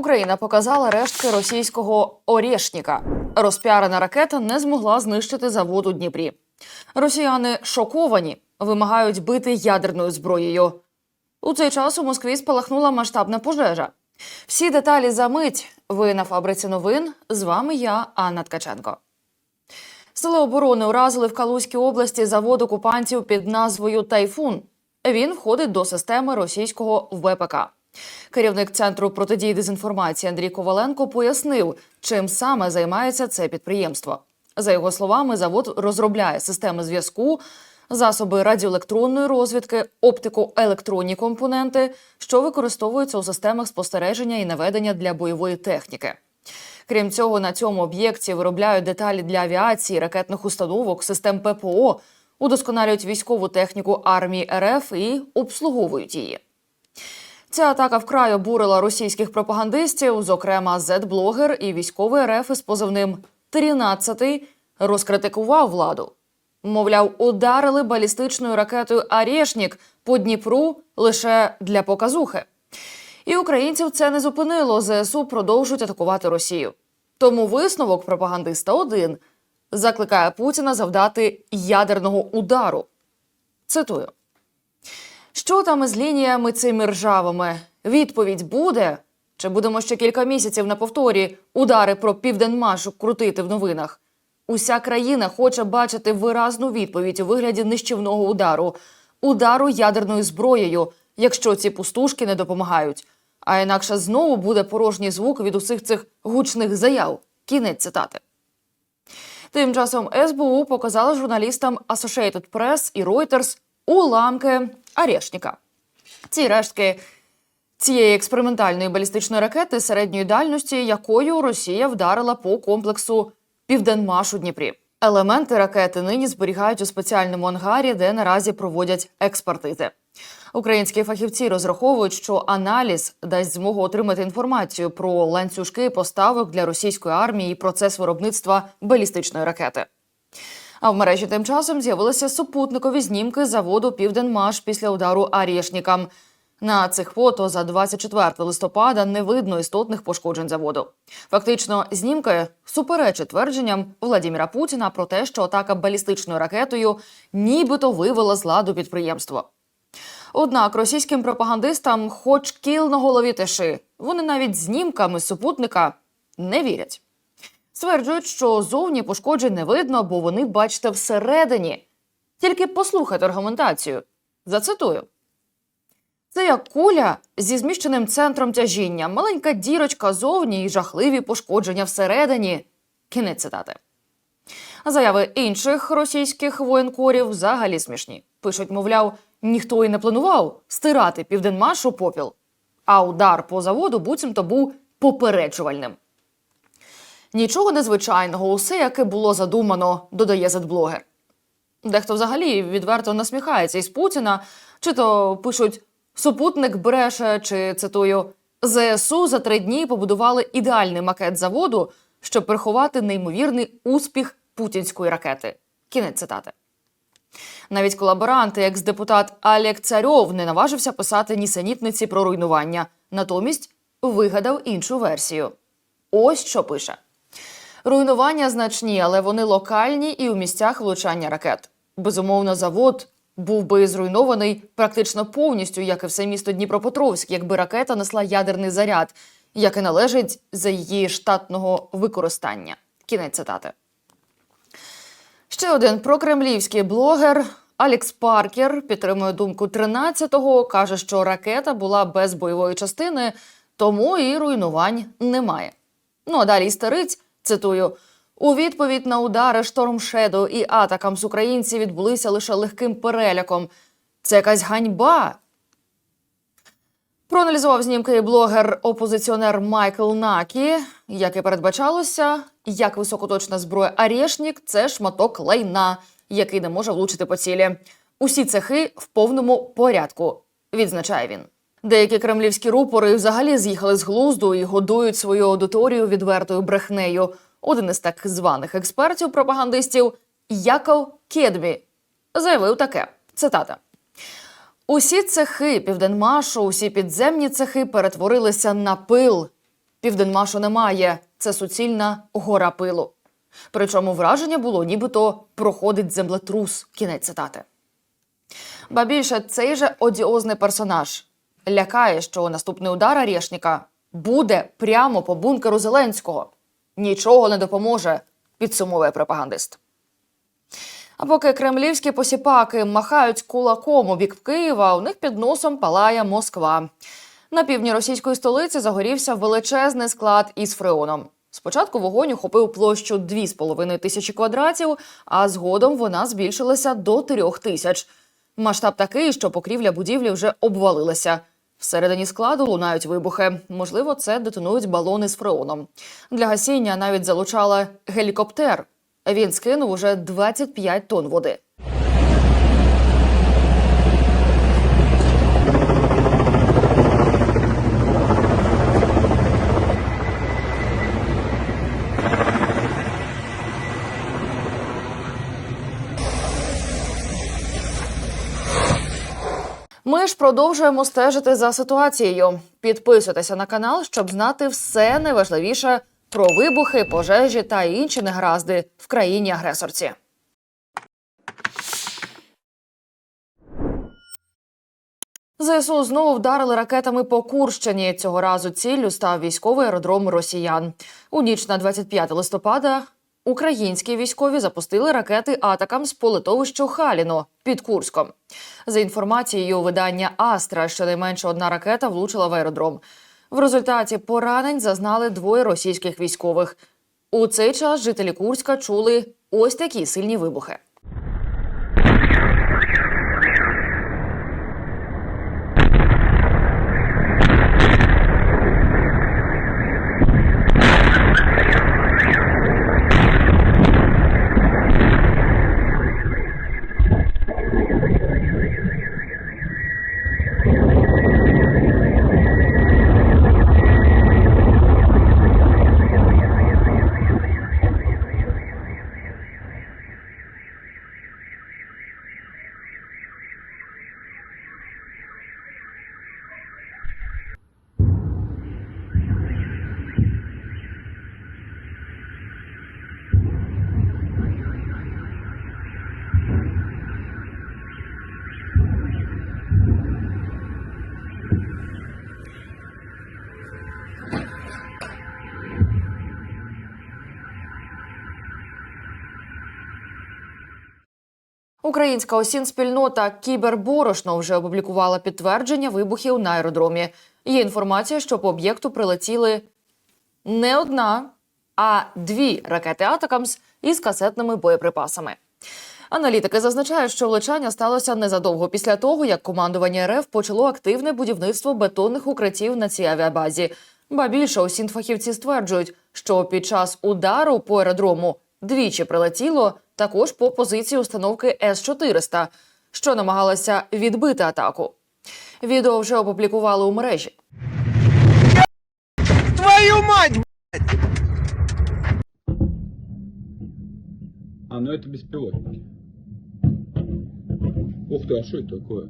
Україна показала рештки російського Орєшніка. Розпіарена ракета не змогла знищити завод у Дніпрі. Росіяни шоковані, вимагають бити ядерною зброєю. У цей час у Москві спалахнула масштабна пожежа. Всі деталі за мить. Ви на фабриці новин. З вами я, Анна Ткаченко. Сили оборони уразили в Калузькій області завод окупантів під назвою Тайфун. Він входить до системи російського ВПК. Керівник центру протидії дезінформації Андрій Коваленко пояснив, чим саме займається це підприємство. За його словами, завод розробляє системи зв'язку, засоби радіоелектронної розвідки, оптико-електронні компоненти, що використовуються у системах спостереження і наведення для бойової техніки. Крім цього, на цьому об'єкті виробляють деталі для авіації, ракетних установок, систем ППО, удосконалюють військову техніку армії РФ і обслуговують її. Ця атака вкрай обурила російських пропагандистів, зокрема зет-блогер і військовий РФ із позивним «13» розкритикував владу. Мовляв, ударили балістичною ракетою «Арєшнік» по Дніпру лише для показухи. І українців це не зупинило. ЗСУ продовжують атакувати Росію. Тому висновок пропагандиста один закликає Путіна завдати ядерного удару. Цитую. Що там із лініями цими ржавими? Відповідь буде? Чи будемо ще кілька місяців на повторі удари про південмаш крутити в новинах? Уся країна хоче бачити виразну відповідь у вигляді нищівного удару, удару ядерною зброєю, якщо ці пустушки не допомагають. А інакше знову буде порожній звук від усіх цих гучних заяв. Кінець цитати. Тим часом СБУ показала журналістам Associated Press і Reuters уламки Арешніка. Ці рештки цієї експериментальної балістичної ракети середньої дальності, якою Росія вдарила по комплексу Південмаш у Дніпрі. Елементи ракети нині зберігають у спеціальному ангарі, де наразі проводять експертизи. Українські фахівці розраховують, що аналіз дасть змогу отримати інформацію про ланцюжки поставок для російської армії і процес виробництва балістичної ракети. А в мережі тим часом з'явилися супутникові знімки заводу Південмаш після удару Арєшнікам. На цих фото за 24 листопада не видно істотних пошкоджень заводу. Фактично, знімки суперечать твердженням Владіміра Путіна про те, що атака балістичною ракетою нібито вивела з ладу підприємство. Однак російським пропагандистам, хоч кіл на голові тиши, вони навіть знімками супутника не вірять. Стверджують, що зовні пошкоджень не видно, бо вони бачите всередині. Тільки послухайте аргументацію. Зацитую. Це як куля зі зміщеним центром тяжіння, маленька дірочка зовні і жахливі пошкодження всередині. Кінець цитати. Заяви інших російських воєнкорів взагалі смішні. Пишуть, мовляв, ніхто і не планував стирати південмаш у попіл, а удар по заводу буцімто був попереджувальним. Нічого незвичайного, усе яке було задумано, додає зетблогер. Дехто взагалі відверто насміхається із Путіна, чи то пишуть супутник бреше, чи цитую ЗСУ за три дні побудували ідеальний макет заводу, щоб приховати неймовірний успіх путінської ракети. Кінець цитати. Навіть колаборанти, екс-депутат Олег Царьов, не наважився писати нісенітниці про руйнування, натомість вигадав іншу версію. Ось що пише: руйнування значні, але вони локальні і у місцях влучання ракет. Безумовно, завод був би зруйнований практично повністю, як і все місто Дніпропетровськ, якби ракета несла ядерний заряд, як і належить за її штатного використання. Кінець цитати. Ще один прокремлівський блогер Алекс Паркер підтримує думку 13-го, каже, що ракета була без бойової частини, тому і руйнувань немає. Ну а далі істериць, цитую. У відповідь на удари Шторм Shadow і атакам з українці відбулися лише легким переляком. Це якась ганьба. Проаналізував знімки блогер-опозиціонер Майкл Накі. Як і передбачалося, як високоточна зброя Арєшнік – це шматок лайна, який не може влучити по цілі. Усі цехи в повному порядку, відзначає він. Деякі кремлівські рупори взагалі з'їхали з глузду і годують свою аудиторію відвертою брехнею. Один із так званих експертів-пропагандистів Яков Кедмі заявив таке: цитата. Усі цехи Південмашу, усі підземні цехи перетворилися на пил. Південмашу немає. Це суцільна гора пилу. Причому враження було, нібито проходить землетрус. Кінець цитати. Ба більше цей же одіозний персонаж лякає, що наступний удар Арєшніка буде прямо по бункеру Зеленського. Нічого не допоможе, підсумовує пропагандист. А поки кремлівські посіпаки махають кулаком у бік Києва, у них під носом палає Москва. На півдні російської столиці загорівся величезний склад із фреоном. Спочатку вогонь охопив площу 2,5 тисячі квадратів, а згодом вона збільшилася до 3 тисяч. Масштаб такий, що покрівля будівлі вже обвалилася. Всередині складу лунають вибухи. Можливо, це детонують балони з фреоном. Для гасіння навіть залучали гелікоптер. Він скинув уже 25 тонн води. Ж продовжуємо стежити за ситуацією. Підписуйтеся на канал, щоб знати все найважливіше про вибухи, пожежі та інші негаразди в країні агресорці. ЗСУ знову вдарили ракетами по Курщині. Цього разу ціллю став військовий аеродром росіян. У ніч на 25 листопада українські військові запустили ракети атакам з полетовищу Халіно під Курском. За інформацією видання Астра, щонайменше одна ракета влучила в аеродром. В результаті поранень зазнали двоє російських військових. У цей час жителі Курська чули ось такі сильні вибухи. Українська осін-спільнота Кіберборошно вже опублікувала підтвердження вибухів на аеродромі. Є інформація, що по об'єкту прилетіли не одна, а дві ракети Атакамс із касетними боєприпасами. Аналітики зазначають, що влучання сталося незадовго після того, як командування РФ почало активне будівництво бетонних укриттів на цій авіабазі. Ба більше усі фахівці стверджують, що під час удару по аеродрому двічі прилетіло також по позиції установки С-400, що намагалася відбити атаку. Відео вже опублікували у мережі. Твою мать! А, ну это беспилотники. Ух ты, а что это такое?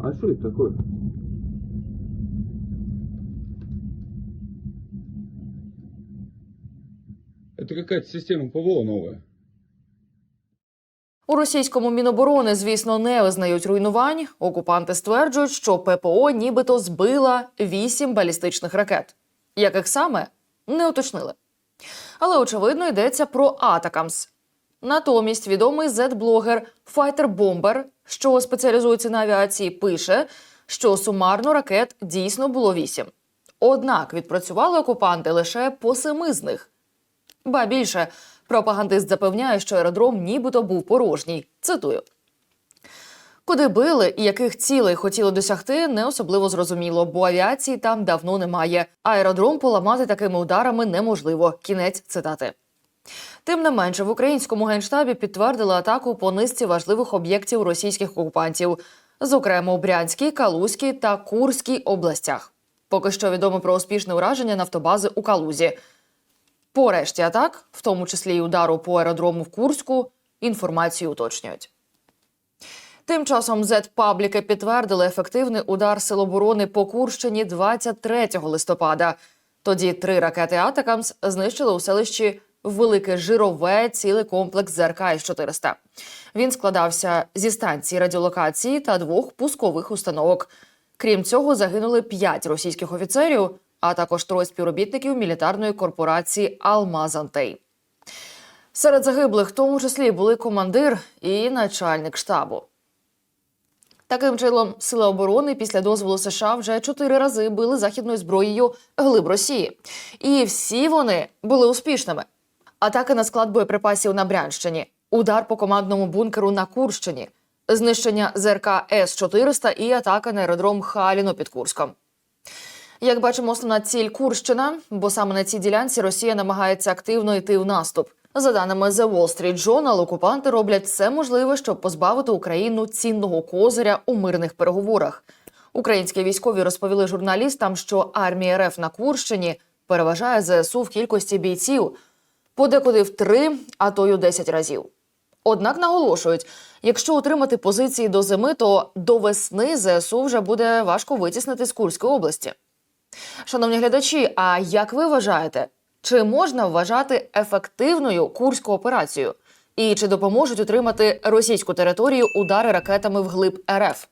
А что это такое? Это какая-то система ПВО новая. У російському міноборони, звісно, не визнають руйнувань. Окупанти стверджують, що ППО нібито збила вісім балістичних ракет. Яких саме не уточнили. Але очевидно йдеться про Атакамс. Натомість відомий зет-блогер Файтер Бомбер, що спеціалізується на авіації, пише, що сумарно ракет дійсно було вісім. Однак відпрацювали окупанти лише по семи з них. Ба більше, пропагандист запевняє, що аеродром нібито був порожній. Цитую. Куди били і яких цілей хотіли досягти, не особливо зрозуміло, бо авіації там давно немає. Аеродром поламати такими ударами неможливо. Кінець цитати. Тим не менше, в українському генштабі підтвердили атаку по низці важливих об'єктів російських окупантів, зокрема у Брянській, Калузькій та Курській областях. Поки що відомо про успішне ураження нафтобази у Калузі. По решті атак, в тому числі й удару по аеродрому в Курську, інформацію уточнюють. Тим часом Z-пабліки підтвердили ефективний удар Сил оборони по Курщині 23 листопада. Тоді три ракети Атакамс знищили у селищі Велике Жирове цілий комплекс ЗРК С-400. Він складався зі станції радіолокації та двох пускових установок. Крім цього, загинули п'ять російських офіцерів, а також троє співробітників мілітарної корпорації Алмазантей. Серед загиблих, в тому числі, були командир і начальник штабу. Таким чином, сили оборони після дозволу США вже чотири рази били західною зброєю глиб Росії, і всі вони були успішними. Атаки на склад боєприпасів на Брянщині, удар по командному бункеру на Курщині, знищення ЗРК С-400 і атака на аеродром Халіно під Курском. Як бачимо, основна ціль Курщина, бо саме на цій ділянці Росія намагається активно йти в наступ. За даними The Wall Street Journal, окупанти роблять все можливе, щоб позбавити Україну цінного козиря у мирних переговорах. Українські військові розповіли журналістам, що армія РФ на Курщині переважає ЗСУ в кількості бійців подекуди в три, а то й у 10 разів. Однак наголошують, якщо утримати позиції до зими, то до весни ЗСУ вже буде важко витіснити з Курської області. Шановні глядачі, а як ви вважаєте, чи можна вважати ефективною курську операцію? І чи допоможуть утримати російську територію удари ракетами вглиб РФ?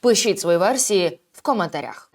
Пишіть свої версії в коментарях.